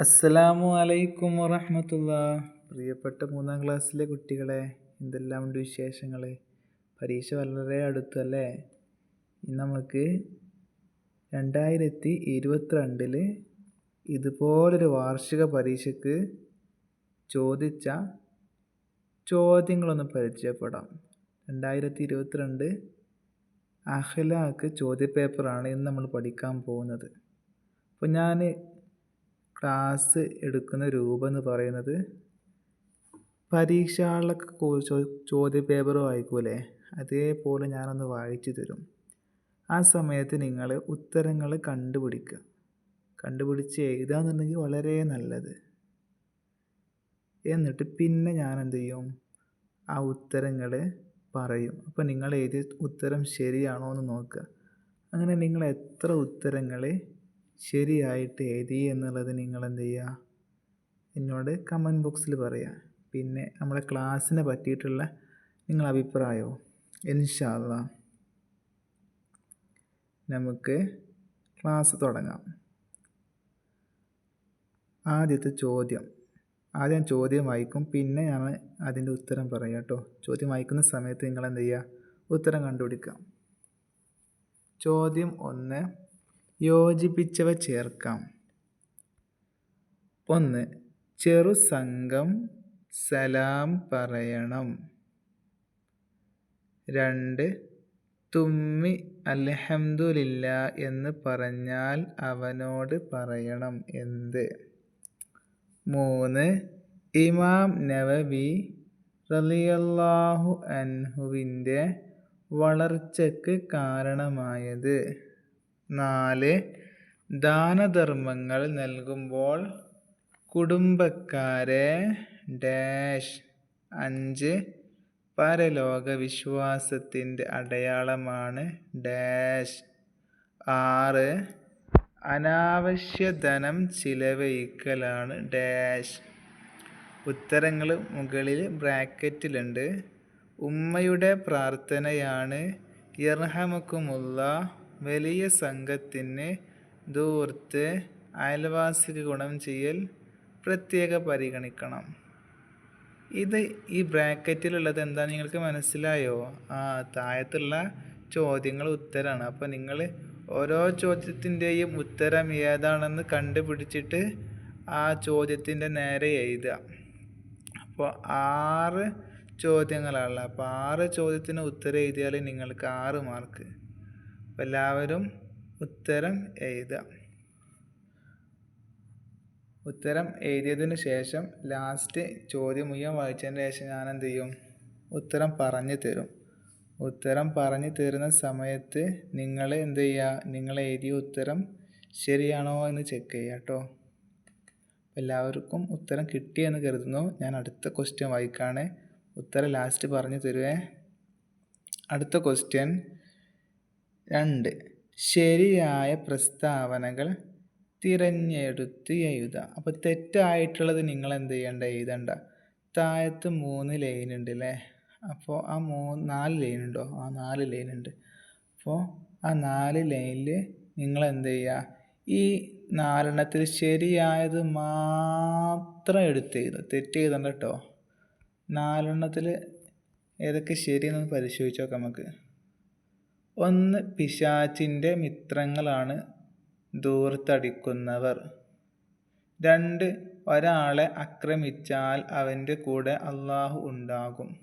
അസ്സലാമു അലൈക്കും വറഹമത്തുള്ള. പ്രിയപ്പെട്ട മൂന്നാം ക്ലാസ്സിലെ കുട്ടികളെ എന്തെല്ലാം ഉണ്ട് വിശേഷങ്ങൾ പരീക്ഷ വളരെ അടുത്തല്ലേ? നമുക്ക് രണ്ടായിരത്തി ഇരുപത്തിരണ്ടിൽ ഇതുപോലൊരു വാർഷിക പരീക്ഷയ്ക്ക് ചോദിച്ച ചോദ്യങ്ങളൊന്ന് പരിചയപ്പെടാം. രണ്ടായിരത്തി ഇരുപത്തിരണ്ട് അഹ്ലാക്ക് ചോദ്യപേപ്പറാണ് ഇന്ന് നമ്മൾ പഠിക്കാൻ പോകുന്നത്. അപ്പോൾ ഞാൻ ക്ലാസ് എടുക്കുന്ന രൂപം എന്ന് പറയുന്നത് പരീക്ഷകളിലൊക്കെ ചോദ്യ പേപ്പർ വായിക്കൂലേ? അതേപോലെ ഞാനൊന്ന് വായിച്ചു തരും. ആ സമയത്ത് നിങ്ങൾ ഉത്തരങ്ങൾ കണ്ടുപിടിക്കുക കണ്ടുപിടിച്ച് എഴുതാന്നുണ്ടെങ്കിൽ വളരെ നല്ലത്. എന്നിട്ട് പിന്നെ ഞാൻ എന്ത് ചെയ്യും ആ ഉത്തരങ്ങൾ പറയും. അപ്പോൾ നിങ്ങൾ എഴുതിയ ഉത്തരം ശരിയാണോ എന്ന് നോക്കുക അങ്ങനെ നിങ്ങൾ എത്ര ഉത്തരങ്ങൾ ശരിയായിട്ട് എഴുതി എന്നുള്ളത് നിങ്ങൾ എന്ത് ചെയ്യുക എന്നോട് കമന്റ് ബോക്സിൽ പറയുക പിന്നെ നമ്മുടെ ക്ലാസ്സിനെ പറ്റിയിട്ടുള്ള നിങ്ങളുടെ അഭിപ്രായമോ ഇൻഷാല്ല നമുക്ക് ക്ലാസ് തുടങ്ങാം. ആദ്യത്തെ ചോദ്യം. ആദ്യം ചോദ്യം വായിക്കും. പിന്നെ ഞാൻ അതിന്റെ ഉത്തരം പറയാം കേട്ടോ. ചോദ്യം വായിക്കുന്ന സമയത്ത് നിങ്ങൾ എന്ത് ചെയ്യുക ഉത്തരം കണ്ടുപിടിക്കാം. ചോദ്യം ഒന്ന്. യോജിപ്പിച്ചവ ചേർക്കാം. ഒന്ന് ചെറു സംഘം സലാം പറയണം. രണ്ട് തുമ്മി അൽഹംദുലില്ല എന്ന് പറഞ്ഞാൽ അവനോട് പറയണം എന്ത്. മൂന്ന് ഇമാം നവവി റലിയല്ലാഹു അൻഹുവിന്റെ വളർച്ചയ്ക്ക് കാരണമായത്. നാല് ദാനധർമ്മങ്ങൾ നൽകുമ്പോൾ കുടുംബക്കാരെ ഡാഷ് അഞ്ച് പരലോക വിശ്വാസത്തിന്റെ അടയാളമാണ് ഡാഷ് ആറ് അനാവശ്യ ധനം ചിലവഴിക്കലാണ് ഡാഷ്. ഉത്തരങ്ങൾ മുകളിൽ ബ്രാക്കറ്റിലുണ്ട്. ഉമ്മയുടെ പ്രാർത്ഥനയാണ്. യർഹമക്കുമുള്ള വലിയ സംഘത്തിന് ദൂർത്ത് അയൽവാസിക്ക് ഗുണം ചെയ്യൽ പ്രത്യേക പരിഗണിക്കണം. ഇത് ഈ ബ്രാക്കറ്റിലുള്ളത് എന്താ നിങ്ങൾക്ക് മനസ്സിലായോ? ആ താഴത്തുള്ള ചോദ്യങ്ങൾ ഉത്തരമാണ് അപ്പോൾ നിങ്ങൾ ഓരോ ചോദ്യത്തിന്റെയും ഉത്തരം ഏതാണെന്ന് കണ്ടുപിടിച്ചിട്ട് ആ ചോദ്യത്തിന്റെ നേരെ എഴുതുക. അപ്പോൾ ആറ് ചോദ്യങ്ങളാണല്ലോ അപ്പോൾ ആറ് ചോദ്യത്തിന് ഉത്തരം എഴുതിയാൽ നിങ്ങൾക്ക് ആറ് മാർക്ക്. അപ്പോൾ എല്ലാവരും ഉത്തരം എഴുതുക. ഉത്തരം എഴുതിയതിന് ശേഷം ലാസ്റ്റ് ചോദ്യം മുഴുവൻ വായിച്ചതിന് ശേഷം ഞാൻ എന്ത് ചെയ്യും ഉത്തരം പറഞ്ഞു തരും. ഉത്തരം പറഞ്ഞു തരുന്ന സമയത്ത് നിങ്ങൾ എന്ത് ചെയ്യുക നിങ്ങൾ എഴുതിയ ഉത്തരം ശരിയാണോ എന്ന് ചെക്ക് ചെയ്യുക കേട്ടോ എല്ലാവർക്കും ഉത്തരം കിട്ടിയെന്ന് കരുതുന്നു. ഞാൻ അടുത്ത ക്വസ്റ്റ്യൻ വായിക്കാണ്. ഉത്തരം ലാസ്റ്റ് പറഞ്ഞു തരുവേ. അടുത്ത ക്വസ്റ്റ്യൻ രണ്ട്. ശരിയായ പ്രസ്താവനകൾ തിരഞ്ഞെടുത്ത് എഴുതുക അപ്പോൾ തെറ്റായിട്ടുള്ളത് നിങ്ങൾ എന്ത് ചെയ്യേണ്ട എഴുതണ്ട. താഴത്ത് മൂന്ന് ലൈൻ ഉണ്ട് അല്ലേ അപ്പോൾ ആ മൂ നാല് ലൈൻ ഉണ്ടോ? ആ നാല് ലൈൻ ഉണ്ട്. അപ്പോൾ ആ നാല് ലൈനിൽ നിങ്ങൾ എന്ത് ചെയ്യുക ഈ നാലെണ്ണത്തിൽ ശരിയായത് മാത്രം എടുത്ത് എഴുതുക തെറ്റ് എഴുതണ്ട കേട്ടോ നാലെണ്ണത്തിൽ ഏതൊക്കെ ശരിയെന്നൊന്ന് പരിശോധിച്ച് നോക്കാം നമുക്ക് ഒന്ന് പിശാചിന്റെ മിത്രങ്ങളാണ് ദൂർത്തടിക്കുന്നവർ. രണ്ട് ഒരാളെ ആക്രമിച്ചാൽ അവന്റെ കൂടെ അള്ളാഹു ഉണ്ടാകും.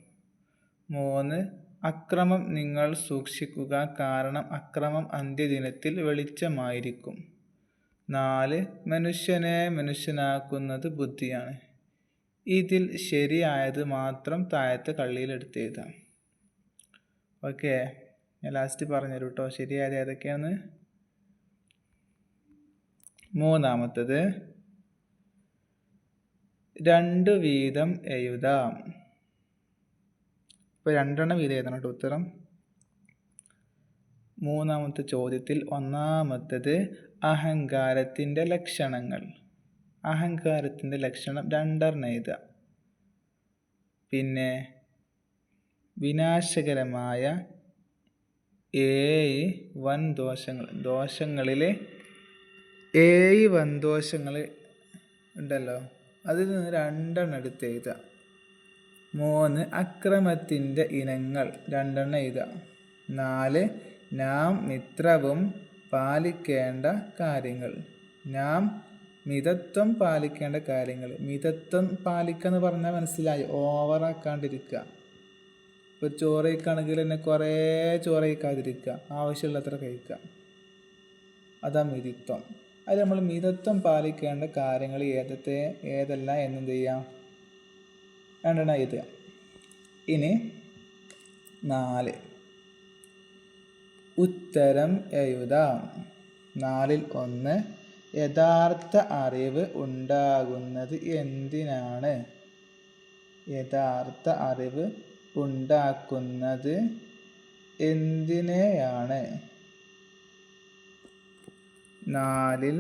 മൂന്ന് അക്രമം നിങ്ങൾ സൂക്ഷിക്കുക കാരണം അക്രമം അന്ത്യദിനത്തിൽ വെളിച്ചമായിരിക്കും. നാല് മനുഷ്യനെ മനുഷ്യനാക്കുന്നത് ബുദ്ധിയാണ്. ഇതിൽ ശരിയായത് മാത്രം താഴത്തെ കള്ളിയിലെടുത്ത് എഴുതാം. ഓക്കെ. ഞാൻ ലാസ്റ്റ് പറഞ്ഞുതരും കേട്ടോ ശരിയായത് ഏതൊക്കെയാണ്? മൂന്നാമത്തത് രണ്ട് വീതം എഴുതാം. ഇപ്പോൾ രണ്ടെണ്ണം വീതം എഴുതണം കേട്ടോ ഉത്തരം. മൂന്നാമത്തെ ചോദ്യത്തിൽ ഒന്നാമത്തത് അഹങ്കാരത്തിന്റെ ലക്ഷണങ്ങൾ. അഹങ്കാരത്തിന്റെ ലക്ഷണം രണ്ടെണ്ണം എഴുതുക. പിന്നെ വിനാശകരമായ ഏഴ് വൻ ദോഷങ്ങൾ ദോഷങ്ങളിൽ ഏഴ് വൻ ദോഷങ്ങൾ ഉണ്ടല്ലോ. അതിൽ നിന്ന് രണ്ടെണ്ണം എടുത്ത് എഴുതുക. മൂന്ന് അക്രമത്തിന്റെ ഇനങ്ങൾ രണ്ടെണ്ണം എഴുതുക. നാല് നാം മിത്രവും പാലിക്കേണ്ട കാര്യങ്ങൾ. നാം മിതത്വം പാലിക്കേണ്ട കാര്യങ്ങൾ. മിതത്വം പാലിക്കുക എന്ന് പറഞ്ഞാൽ മനസ്സിലായി ഓവറാക്കാണ്ടിരിക്കുക. ഇപ്പോൾ ചോറ് കഴിക്കുകയാണെങ്കിൽ തന്നെ കുറേ ചോറ് കഴിക്കാതിരിക്കുക. ആവശ്യമുള്ളത്ര കഴിക്കുക. അതാ മിതത്വം. അത് നമ്മൾ മിതത്വം പാലിക്കേണ്ട കാര്യങ്ങൾ ഏതത്തെ ഏതല്ല എന്നെന്ത് ചെയ്യാം രണ്ടെണ്ണം എഴുതുക. ഇനി നാല്. ഉത്തരം എഴുതാം. നാലിൽ ഒന്ന്. യഥാർത്ഥ അറിവ് ഉണ്ടാകുന്നത് എന്തിനാണ്? യഥാർത്ഥ അറിവ് ഉണ്ടാക്കുന്നത് എന്തിനെയാണ്? നാലിൽ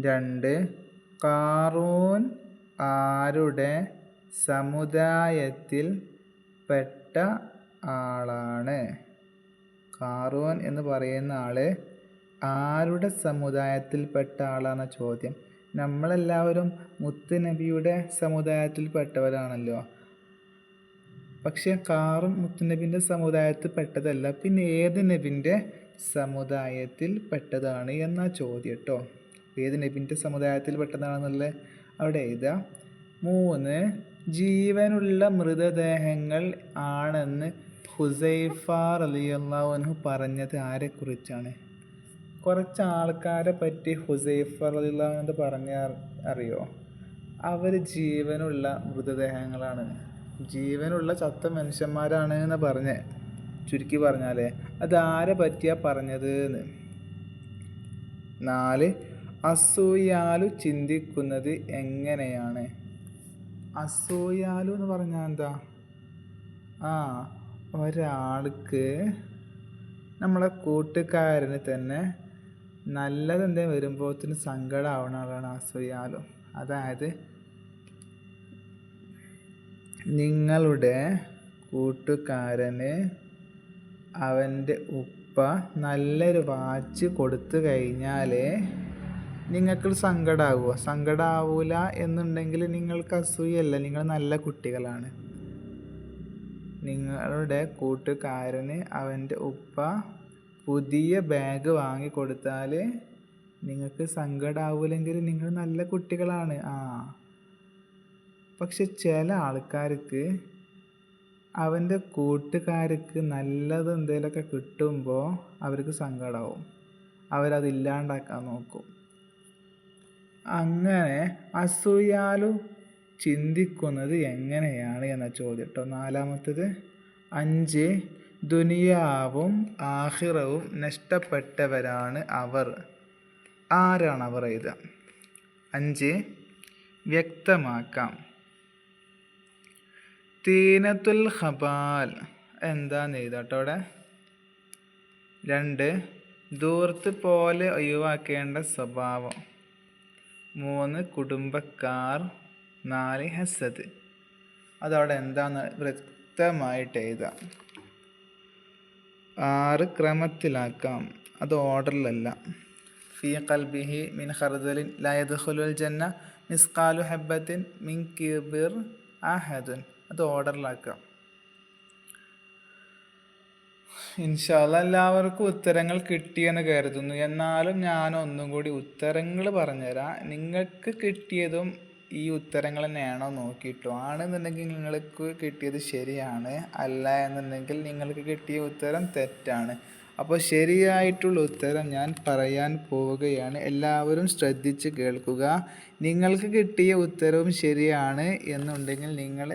രണ്ട് കാറൂൻ ആരുടെ സമുദായത്തിൽ പെട്ട ആളാണ്? കാറൂൻ എന്ന് പറയുന്ന ആൾ ആരുടെ സമുദായത്തിൽപ്പെട്ട ആളാണ് ചോദ്യം. നമ്മളെല്ലാവരും മുത്ത് നബിയുടെ സമുദായത്തിൽപ്പെട്ടവരാണല്ലോ പക്ഷെ കാറും മുത്തുനബിന്റെ സമുദായത്തിൽ പെട്ടതല്ല. പിന്നെ ഏത് നബിന്റെ സമുദായത്തിൽ പെട്ടതാണ് എന്നാ ചോദ്യം കേട്ടോ ഏത് നബിന്റെ സമുദായത്തിൽ പെട്ടതാണെന്നുള്ള അവിടെ എഴുതുക മൂന്ന് ജീവനുള്ള മൃതദേഹങ്ങൾ ആണെന്ന് ഹുസൈഫാർ അലി അള്ളാഹുനു പറഞ്ഞത് ആരെക്കുറിച്ചാണ്? കുറച്ച് ആൾക്കാരെ പറ്റി ഹുസൈഫർ അലി എന്ന് പറഞ്ഞ അറിയോ? അവർ ജീവനുള്ള മൃതദേഹങ്ങളാണ്. ജീവനുള്ള ചത്ത മനുഷ്യന്മാരാണ് എന്ന് പറഞ്ഞ് ചുരുക്കി പറഞ്ഞാലേ അതാരെ പറ്റിയാ പറഞ്ഞത് എന്ന് നാല് അസൂയാലു ചിന്തിക്കുന്നത് എങ്ങനെയാണ്? അസൂയാലു എന്ന് പറഞ്ഞാൽ എന്താ? ആ ഒരാൾക്ക് നമ്മളെ കൂട്ടുകാരന് തന്നെ നല്ലതെന്തേ വരുമ്പോഴത്തിന് സങ്കടമാവുന്ന ആളാണ് അസൂയാലു. അതായത് നിങ്ങളുടെ കൂട്ടുകാരന് അവന്റെ ഉപ്പ നല്ലൊരു വാച്ച് കൊടുത്തു കഴിഞ്ഞാൽ നിങ്ങൾക്ക് സങ്കടമാകുമോ സങ്കടമാവൂല എന്നുണ്ടെങ്കിൽ നിങ്ങൾക്ക് അസൂയല്ല നിങ്ങൾ നല്ല കുട്ടികളാണ്. നിങ്ങളുടെ കൂട്ടുകാരന് അവന്റെ ഉപ്പ പുതിയ ബാഗ് വാങ്ങി കൊടുത്താൽ നിങ്ങൾക്ക് സങ്കടമാവൂലെങ്കിൽ നിങ്ങൾ നല്ല കുട്ടികളാണ്. ആ. പക്ഷെ ചില ആൾക്കാർക്ക് അവന്റെ കൂട്ടുകാർക്ക് നല്ലത് എന്തെങ്കിലുമൊക്കെ കിട്ടുമ്പോൾ അവർക്ക് സങ്കടമാവും അവരത് ഇല്ലാണ്ടാക്കാൻ നോക്കും. അങ്ങനെ അസൂയാലു ചിന്തിക്കുന്നത് എങ്ങനെയാണ് എന്ന ചോദ്യം കേട്ടോ നാലാമത്തത് അഞ്ച് ദുനിയാവും ആഹിറവും നഷ്ടപ്പെട്ടവരാണ് അവർ. ആരാണ് അവർ എഴുതുക അഞ്ച് വ്യക്തമാക്കാം. തീനത്തുൽ ഹബാൽ എന്താന്ന് എഴുതാട്ടോ അവിടെ? രണ്ട് ദൂർത്ത് പോലെ ഒഴിവാക്കേണ്ട സ്വഭാവം. മൂന്ന് കുടുംബക്കാർ. നാല് ഹസത്ത് അതവിടെ എന്താന്ന് വ്യക്തമായിട്ട് എഴുതാം. ആറ് ക്രമത്തിലാക്കാം. അത് ഓർഡറിലല്ല. ഫി കൽബിഹി മിൻ ഹർദലിൻ ലയദ് ഹുലുൽ ജന്ന മിസ്കാലു ഹബ്ബത്തിൻ മിൻ കിബിർ അഹദുൻ. അത് ഓർഡറിലാക്കുക ഇൻഷാല്ല എല്ലാവർക്കും ഉത്തരങ്ങൾ കിട്ടിയെന്ന് കരുതുന്നു. എന്നാലും ഞാൻ ഒന്നും കൂടി ഉത്തരങ്ങൾ പറഞ്ഞുതരാം. നിങ്ങൾക്ക് കിട്ടിയതും ഈ ഉത്തരങ്ങൾ തന്നെയാണോ നോക്കിയിട്ടോ. ആണെന്നുണ്ടെങ്കിൽ നിങ്ങൾക്ക് കിട്ടിയത് ശരിയാണ്. അല്ല എന്നുണ്ടെങ്കിൽ നിങ്ങൾക്ക് കിട്ടിയ ഉത്തരം തെറ്റാണ്. അപ്പോൾ ശരിയായിട്ടുള്ള ഉത്തരം ഞാൻ പറയാൻ പോവുകയാണ്. എല്ലാവരും ശ്രദ്ധിച്ച് കേൾക്കുക. നിങ്ങൾക്ക് കിട്ടിയ ഉത്തരവും ശരിയാണ് എന്നുണ്ടെങ്കിൽ നിങ്ങൾ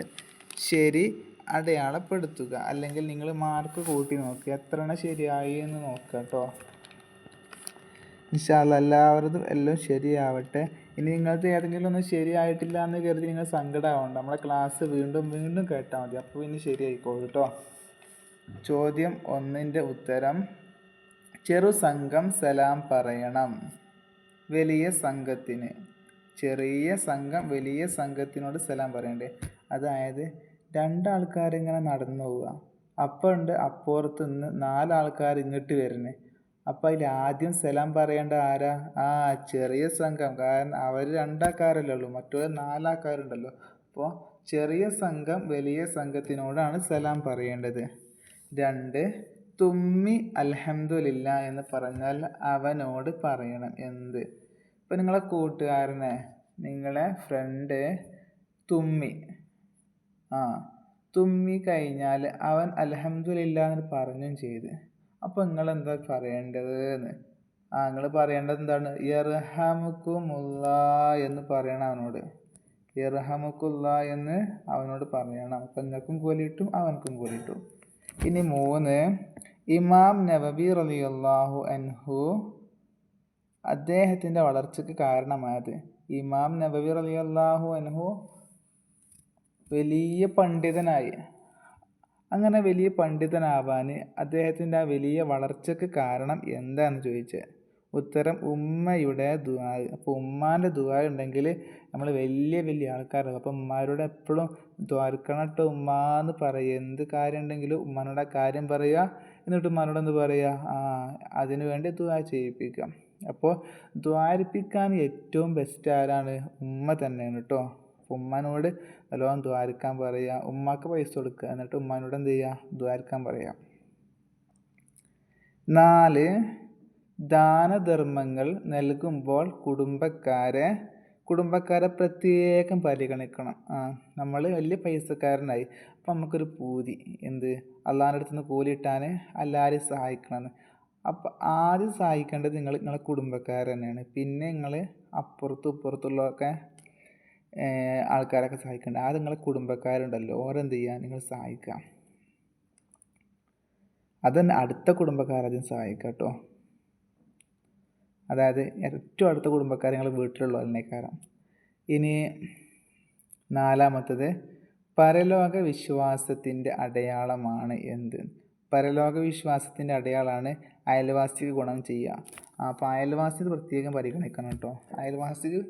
ശരി അടയാളപ്പെടുത്തുക. അല്ലെങ്കിൽ നിങ്ങൾ മാർക്ക് കൂട്ടി നോക്കുക എത്ര എണ്ണം ശരിയായി എന്ന് നോക്കുക കേട്ടോ ഇൻഷാല്ല എല്ലാവരതും എല്ലാം ശരിയാവട്ടെ. ഇനി നിങ്ങൾക്ക് ഏതെങ്കിലും ഒന്നും ശരിയായിട്ടില്ല എന്ന് കരുതി നിങ്ങൾ സങ്കടമാവണ്ട നമ്മളെ ക്ലാസ് വീണ്ടും വീണ്ടും കേട്ടാൽ മതി. അപ്പോൾ ഇനി ശരിയായിക്കോളൂ കേട്ടോ ചോദ്യം ഒന്നിന്റെ ഉത്തരം. ചെറു സംഘം സലാം പറയണം. വലിയ സംഘത്തിന്. ചെറിയ സംഘം വലിയ സംഘത്തിനോട് സലാം പറയണ്ടേ? അതായത് രണ്ടാൾക്കാർ ഇങ്ങനെ നടന്നു പോവുക. അപ്പോഴുണ്ട് അപ്പുറത്ത് നിന്ന് നാലാൾക്കാർ ഇങ്ങോട്ട് വരുന്നത് അപ്പോൾ അതിൽ ആദ്യം സലാം പറയേണ്ട ആരാ? ആ ചെറിയ സംഘം. കാരണം അവർ രണ്ടാൾക്കാരല്ലേ ഉള്ളൂ. മറ്റൊരു നാലാൾക്കാരുണ്ടല്ലോ. അപ്പോൾ ചെറിയ സംഘം വലിയ സംഘത്തിനോടാണ് സലാം പറയേണ്ടത്. രണ്ട് തുമ്മി അൽഹംദുലില്ല എന്ന് പറഞ്ഞാൽ അവനോട് പറയണം എന്ത്? ഇപ്പം നിങ്ങളെ കൂട്ടുകാരനെ നിങ്ങളെ ഫ്രണ്ട് തുമ്മി. ആ തുമ്മി കഴിഞ്ഞാൽ അവൻ അൽഹംദുലില്ല എന്ന് പറഞ്ഞും ചെയ്ത്. അപ്പോൾ നിങ്ങൾ എന്താ പറയേണ്ടത് എന്ന് ആ നിങ്ങൾ പറയേണ്ടത് എന്താണ്? ഇർഹമുക്കുമുള്ള എന്ന് പറയണം അവനോട്. ഇർഹമുക്കുള്ള എന്ന് അവനോട് പറയണം. അപ്പം നിങ്ങൾക്കും കൂലിയിട്ടും അവനക്കും കൂലിയിട്ടും ഇനി മൂന്ന് ഇമാം നബബി റളിയല്ലാഹു അൻഹു അദ്ദേഹത്തിന്റെ വളർച്ചയ്ക്ക് കാരണമായത്. ഇമാം നബബി റളിയല്ലാഹു അൻഹു വലിയ പണ്ഡിതനായി. അങ്ങനെ വലിയ പണ്ഡിതനാവാൻ അദ്ദേഹത്തിന്റെ ആ വലിയ വളർച്ചയ്ക്ക് കാരണം എന്താണെന്ന് ചോദിച്ചത് ഉത്തരം ഉമ്മയുടെ ദുആ അപ്പോൾ ഉമ്മാന്റെ ദുആ ഉണ്ടെങ്കിൽ നമ്മൾ വലിയ വലിയ ആൾക്കാരാകും അപ്പോൾ ഉമ്മാരോട് എപ്പോഴും ദ്വാരക്കണം കേട്ടോ ഉമ്മ എന്ന് പറയുക. എന്ത് കാര്യം ഉണ്ടെങ്കിലും ഉമ്മാനോട് ആ കാര്യം പറയുക. എന്നിട്ട് ഉമ്മാനോട് എന്ത് പറയുക? ആ അതിനു വേണ്ടി ദുആ ചെയ്യിപ്പിക്കാം അപ്പോൾ ദ്വാരിപ്പിക്കാൻ ഏറ്റവും ബെസ്റ്റ് ആരാണ്? ഉമ്മ തന്നെയാണ് കേട്ടോ. അപ്പോൾ ഉമ്മാനോട് നല്ലോണം ദ്വാരിക്കാൻ പറയുക ഉമ്മാക്ക് പൈസ കൊടുക്കുക എന്നിട്ട് ഉമ്മാനോട് എന്ത് ചെയ്യുക ദ്വാരിക്കാൻ പറയുക നാല് ദാനധർമ്മങ്ങൾ നൽകുമ്പോൾ കുടുംബക്കാരെ കുടുംബക്കാരെ പ്രത്യേകം പരിഗണിക്കണം. ആ നമ്മൾ വലിയ പൈസക്കാരനായി. അപ്പം നമുക്കൊരു പൂതി. എന്ത്? അള്ളാഹിന്റെ അടുത്ത് നിന്ന് കൂലി കിട്ടാൻ എല്ലാവരെയും സഹായിക്കണമെന്ന് അപ്പം ആദ്യം സഹായിക്കേണ്ടത് നിങ്ങൾ നിങ്ങളെ കുടുംബക്കാർ തന്നെയാണ്. പിന്നെ നിങ്ങൾ അപ്പുറത്തും ഇപ്പുറത്തുള്ളതൊക്കെ ആൾക്കാരൊക്കെ സഹായിക്കേണ്ട? ആദ്യം നിങ്ങളെ കുടുംബക്കാരുണ്ടല്ലോ. ഓരെന്ത് ചെയ്യുക നിങ്ങൾ സഹായിക്കുക അതന്നെ അടുത്ത കുടുംബക്കാരാദ്യം സഹായിക്കുക കേട്ടോ അതായത് ഏറ്റവും അടുത്ത കുടുംബക്കാർ നിങ്ങൾ വീട്ടിലുള്ള അതിനേക്കാരം ഇനി നാലാമത്തത് പരലോക വിശ്വാസത്തിന്റെ അടയാളമാണ് എന്ത്? പരലോക വിശ്വാസത്തിന്റെ അടയാളമാണ് അയൽവാസിക്ക് ഗുണം ചെയ്യുക. അപ്പോൾ അയൽവാസി പ്രത്യേകം പരിഗണിക്കണം കേട്ടോ അയൽവാസിക്ക്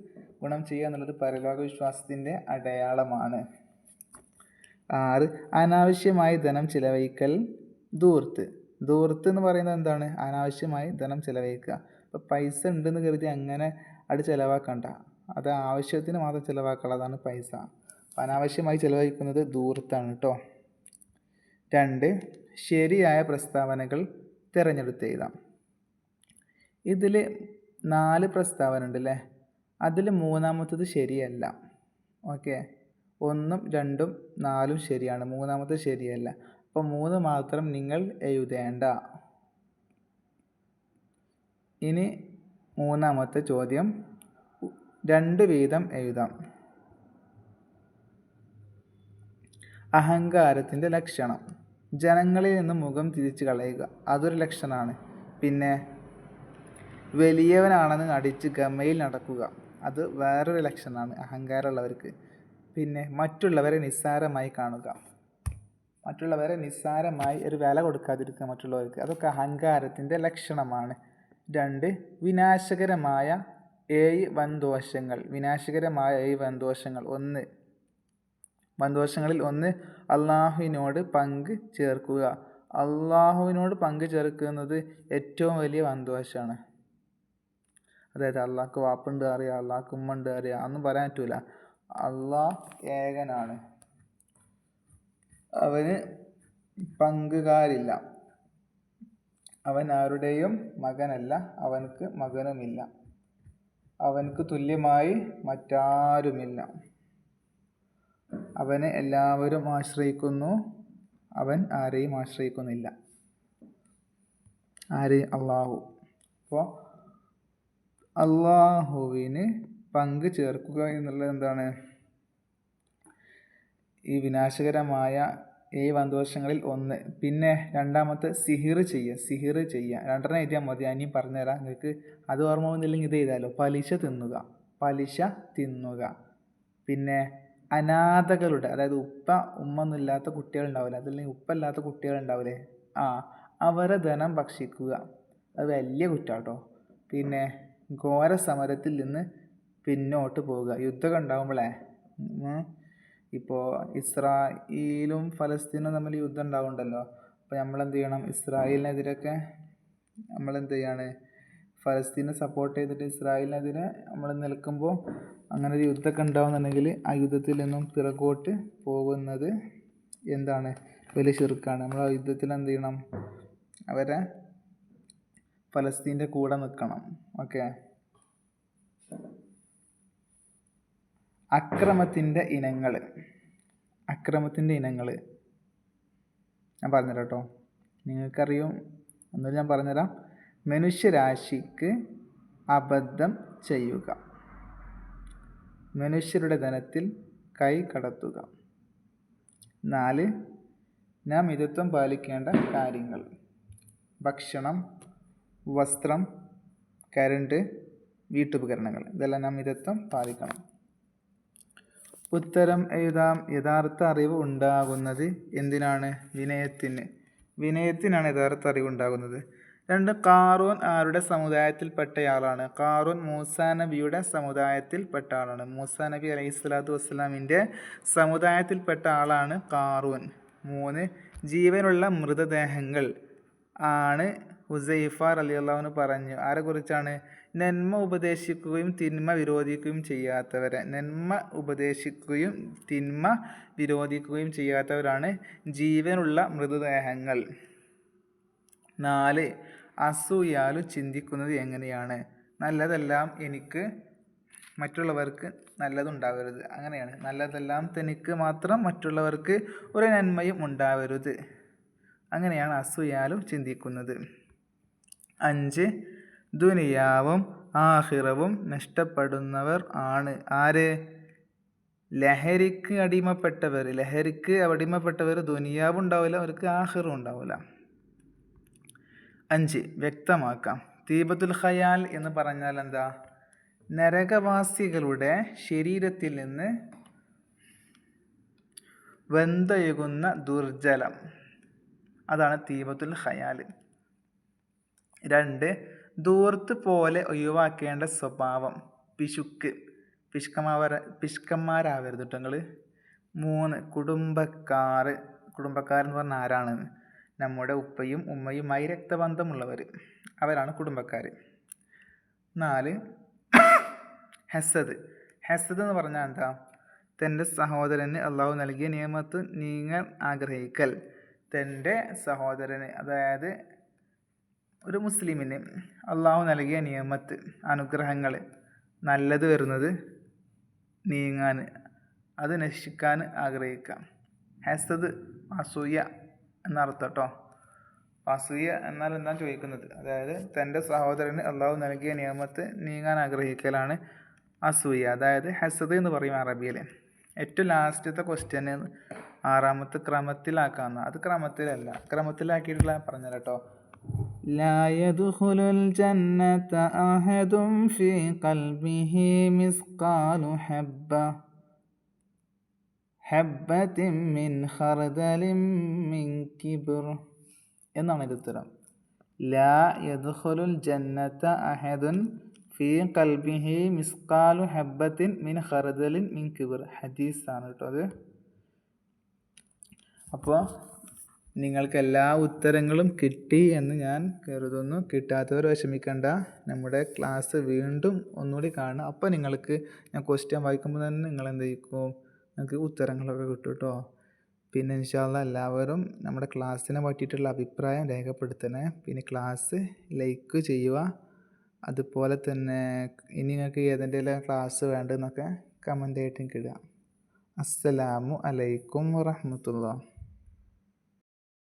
ഗുണം ചെയ്യുക എന്നുള്ളത് പരലോക വിശ്വാസത്തിന്റെ അടയാളമാണ്. ആറ് അനാവശ്യമായി ധനം ചിലവഴിക്കൽ ദൂർത്ത് ദൂർത്ത് എന്ന് പറയുന്നത് എന്താണ്? അനാവശ്യമായി ധനം ചിലവഴിക്കുക. ഇപ്പോൾ പൈസ ഉണ്ടെന്ന് കരുതി അങ്ങനെ അത് ചിലവാക്കണ്ട. അത് ആവശ്യത്തിന് മാത്രം ചിലവാക്കുള്ളതാണ് പൈസ. അപ്പോൾ അനാവശ്യമായി ചിലവഴിക്കുന്നത് ദൂർത്താണ് കേട്ടോ രണ്ട് ശരിയായ പ്രസ്താവനകൾ തിരഞ്ഞെടുത്ത് എഴുതാം. ഇതിൽ നാല് പ്രസ്താവന ഉണ്ട് അല്ലേ അതിൽ മൂന്നാമത്തത് ശരിയല്ല. ഓക്കെ? ഒന്നും രണ്ടും നാലും ശരിയാണ്. മൂന്നാമത്തെ ശരിയല്ല. അപ്പോൾ മൂന്ന് മാത്രം നിങ്ങൾ എഴുതേണ്ട. ഇനി മൂന്നാമത്തെ ചോദ്യം. രണ്ട് വീതം എഴുതാം. അഹങ്കാരത്തിന്റെ ലക്ഷണം. ജനങ്ങളിൽ നിന്ന് മുഖം തിരിച്ചു കളയുക. അതൊരു ലക്ഷണമാണ്. പിന്നെ വലിയവനാണെന്ന് നടിച്ച് ഗമയിൽ നടക്കുക. അത് വേറൊരു ലക്ഷണമാണ് അഹങ്കാരമുള്ളവർക്ക്. പിന്നെ മറ്റുള്ളവരെ നിസ്സാരമായി കാണുക. മറ്റുള്ളവരെ നിസ്സാരമായി ഒരു വില കൊടുക്കാതിരിക്കുക മറ്റുള്ളവർക്ക്. അതൊക്കെ അഹങ്കാരത്തിന്റെ ലക്ഷണമാണ്. രണ്ട് വിനാശകരമായ ഏഴ് വൻദോഷങ്ങൾ. വിനാശകരമായ ഏഴ് വൻദോഷങ്ങൾ. ഒന്ന് വൻദോഷങ്ങളിൽ ഒന്ന് അള്ളാഹുവിനോട് പങ്ക് ചേർക്കുക. അള്ളാഹുവിനോട് പങ്ക് ചേർക്കുന്നത് ഏറ്റവും വലിയ വൻദോഷമാണ്. അതായത് അള്ളാഹ്ക്ക് വാപ്പുണ്ട് അറിയാം അള്ളാഹ്ക്ക് ഉമ്മ അറിയാം അതൊന്നും പറയാൻ പറ്റൂല. അള്ളാഹ് ഏകനാണ്. അവന് പങ്കുകാരില്ല. അവൻ ആരുടെയും മകനല്ല അവനക്ക് മകനുമില്ല. അവനക്ക് തുല്യമായി മറ്റാരുമില്ല. അവനെ എല്ലാവരും ആശ്രയിക്കുന്നു അവൻ ആരെയും ആശ്രയിക്കുന്നില്ല. ആരെയും അള്ളാഹു. അപ്പോൾ അള്ളാഹുവിന് പങ്ക് ചേർക്കുക എന്നുള്ളത് എന്താണ്? ഈ വിനാശകരമായ ഈ വന്തോഷങ്ങളിൽ ഒന്ന്. പിന്നെ രണ്ടാമത്തെ സിഹിർ ചെയ്യുക സിഹിർ ചെയ്യുക. രണ്ടെണ്ണം എഴുതിയാൽ മതി അനിയും പറഞ്ഞുതരാം. നിങ്ങൾക്ക് അത് ഓർമ്മ വന്നില്ലെങ്കിൽ ഇത് എഴുതാമല്ലോ പലിശ തിന്നുക പലിശ തിന്നുക. പിന്നെ അനാഥകളുടെ അതായത് ഉപ്പ ഉമ്മ ഒന്നുമില്ലാത്ത കുട്ടികളുണ്ടാവില്ല അതല്ലെങ്കിൽ ഉപ്പ ഇല്ലാത്ത കുട്ടികളുണ്ടാവില്ലേ ആ അവരെ ധനം ഭക്ഷിക്കുക. അത് വലിയ കുറ്റാട്ടോ പിന്നെ ഘോര സമരത്തിൽ നിന്ന് പിന്നോട്ട് പോവുക യുദ്ധമൊക്കെ ഉണ്ടാകുമ്പോഴേ ഇപ്പോൾ ഇസ്രായേലും ഫലസ്തീനും തമ്മിൽ യുദ്ധം ഉണ്ടാവുന്നുണ്ടല്ലോ അപ്പോൾ നമ്മൾ എന്ത് ചെയ്യണം ഇസ്രായേലിനെതിരൊക്കെ നമ്മളെന്ത് ചെയ്യാണ് ഫലസ്തീനെ സപ്പോർട്ട് ചെയ്തിട്ട് ഇസ്രായേലിനെതിരെ നമ്മൾ നിൽക്കുമ്പോൾ അങ്ങനെ ഒരു യുദ്ധമൊക്കെ ഉണ്ടാവുന്നുണ്ടെങ്കിൽ ആ യുദ്ധത്തിൽ നിന്നും പിറകോട്ട് പോകുന്നത് എന്താണ്? വലിയ ചെറുക്കാണ് നമ്മൾ ആ യുദ്ധത്തിൽ എന്ത് ചെയ്യണം അവരെ ഫലസ്തീന്റെ കൂടെ നിൽക്കണം. ഓക്കെ? അക്രമത്തിന്റെ ഇനങ്ങൾ. അക്രമത്തിന്റെ ഇനങ്ങൾ. ഞാൻ പറഞ്ഞുതരാം കേട്ടോ നിങ്ങൾക്കറിയും. ഒന്നുകൂടി ഞാൻ പറഞ്ഞുതരാം. മനുഷ്യരാശിക്ക് അബദ്ധം ചെയ്യുക. മനുഷ്യരുടെ ധനത്തിൽ കൈ കടത്തുക. നാല് നാം മിതത്വം പാലിക്കേണ്ട കാര്യങ്ങൾ. ഭക്ഷണം വസ്ത്രം കരണ്ട് വീട്ടുപകരണങ്ങൾ. ഇതെല്ലാം നാം മിതത്വം പാലിക്കണം. ഉത്തരം എഴുതാം. യഥാർത്ഥ അറിവ് ഉണ്ടാകുന്നത് എന്തിനാണ്? വിനയത്തിന്. വിനയത്തിനാണ് യഥാർത്ഥ അറിവ് ഉണ്ടാകുന്നത്. രണ്ട് കാറൂൻ ആരുടെ സമുദായത്തിൽപ്പെട്ടയാളാണ്? കാറൂൻ മൂസാ നബിയുടെ സമുദായത്തിൽപ്പെട്ട ആളാണ്. മൂസാ നബി അലൈഹി സ്വലാത്തു വസ്സലാമിന്റെ സമുദായത്തിൽപ്പെട്ട ആളാണ് കാറൂൻ. മൂന്ന് ജീവനുള്ള മൃതദേഹങ്ങൾ ആണ് ഹുസൈഫാർ അലി അള്ളാഹുന് പറഞ്ഞു ആരെക്കുറിച്ചാണ്? നന്മ ഉപദേശിക്കുകയും തിന്മ വിരോധിക്കുകയും ചെയ്യാത്തവരെ. നന്മ ഉപദേശിക്കുകയും തിന്മ വിരോധിക്കുകയും ചെയ്യാത്തവരാണ് ജീവനുള്ള മൃതദേഹങ്ങൾ. നാല് അസൂയാലു ചിന്തിക്കുന്നത് എങ്ങനെയാണ്? നല്ലതെല്ലാം എനിക്ക് മറ്റുള്ളവർക്ക് നല്ലതുണ്ടാവരുത് അങ്ങനെയാണ്. നല്ലതെല്ലാം തനിക്ക് മാത്രം മറ്റുള്ളവർക്ക് ഒരു നന്മയും ഉണ്ടാവരുത്. അങ്ങനെയാണ് അസൂയാലു ചിന്തിക്കുന്നത്. അഞ്ച്. ദുനിയാവും ആഹിറവും നഷ്ടപ്പെടുന്നവർ ആണ്. ആര്? ലഹരിക്ക് അടിമപ്പെട്ടവർ ലഹരിക്ക് അടിമപ്പെട്ടവർ ദുനിയാവും ഉണ്ടാവില്ല അവർക്ക് ആഹിറും ഉണ്ടാവില്ല. അഞ്ച് വ്യക്തമാക്കാം. തീപത്തുൽ ഖയാൽ എന്ന് പറഞ്ഞാൽ എന്താ? നരകവാസികളുടെ ശരീരത്തിൽ നിന്ന് വെന്തയുകുന്ന ദുർജലം. അതാണ് തീപത്തുൽ ഖയാൽ. രണ്ട് ദൂർത്ത് പോലെ ഒഴിവാക്കേണ്ട സ്വഭാവം. പിശുക്ക്. പിശുക്കന്മാര പിശുക്കന്മാരാവരുത് കേട്ടോ മൂന്ന് കുടുംബക്കാർ. കുടുംബക്കാരെന്ന് പറഞ്ഞാൽ ആരാണ്? നമ്മുടെ ഉപ്പയും ഉമ്മയുമായി രക്തബന്ധമുള്ളവർ. അവരാണ് കുടുംബക്കാർ നാല് ഹെസദ്. ഹെസദ് എന്ന് പറഞ്ഞാൽ എന്താ? തന്റെ സഹോദരന് അള്ളാഹു നൽകിയ നിയമത്ത് നീങ്ങാൻ ആഗ്രഹിക്കൽ. തന്റെ സഹോദരന് അതായത് ഒരു മുസ്ലിമിന് അള്ളാഹു നൽകിയ നിയമത്ത് അനുഗ്രഹങ്ങൾ നല്ലത് വരുന്നത് നീങ്ങാൻ അത് നശിക്കാൻ ആഗ്രഹിക്കാം ഹസദ് അസൂയ എന്നർത്ഥം കേട്ടോ അസൂയ എന്നാൽ എന്താണ് ചോദിക്കുന്നത്? അതായത് തന്റെ സഹോദരന് അള്ളാഹു നൽകിയ നിയമത്ത് നീങ്ങാൻ ആഗ്രഹിക്കലാണ് അസൂയ. അതായത് ഹസദ് എന്ന് പറയും അറബിയിൽ. ഏറ്റവും ലാസ്റ്റത്തെ ക്വസ്റ്റ്യൻ ആറാമത്തെ ക്രമത്തിലാക്കാമെന്ന് അത് ക്രമത്തിലല്ല. ക്രമത്തിലാക്കിയിട്ടുള്ള പറഞ്ഞല്ലോ കേട്ടോ لا يدخل الجنة أحد في قلبه مثقال حبة حبة من خردل من كبر എന്നാണ് ഇത് ഉത്തരം ലാ യദ്ഖുലുൽ ജന്നത്ത അഹദുൻ ഫീ കൽബിഹി മിസ്കാലു ഹബ്ബത്തിൻ മിൻ ഖർദലിൻ മിൻ കിബർ ഹദീസാണ് കേട്ടോ അത് അപ്പോൾ നിങ്ങൾക്ക് എല്ലാ ഉത്തരങ്ങളും കിട്ടി എന്ന് ഞാൻ കരുതുന്നു. കിട്ടാത്തവർ വിഷമിക്കേണ്ട. നമ്മുടെ ക്ലാസ് വീണ്ടും ഒന്നുകൂടി കാണുക അപ്പോൾ നിങ്ങൾക്ക് ഞാൻ ക്വസ്റ്റ്യൻ വായിക്കുമ്പോൾ തന്നെ നിങ്ങൾ എന്ത് ചെയ്യും നിങ്ങൾക്ക് ഉത്തരങ്ങളൊക്കെ കിട്ടും കേട്ടോ പിന്നെ ഇൻഷാല്ല എല്ലാവരും നമ്മുടെ ക്ലാസ്സിനെ പറ്റിയിട്ടുള്ള അഭിപ്രായം രേഖപ്പെടുത്തണേ. പിന്നെ ക്ലാസ് ലൈക്ക് ചെയ്യുക. അതുപോലെ തന്നെ ഇനി നിങ്ങൾക്ക് ഏതെങ്കിലും ക്ലാസ് വേണ്ടതെന്നൊക്കെ കമന്റ് ആയിട്ട് എനിക്ക് അസ്സലാമു അലൈക്കും വറഹമത്തുള്ള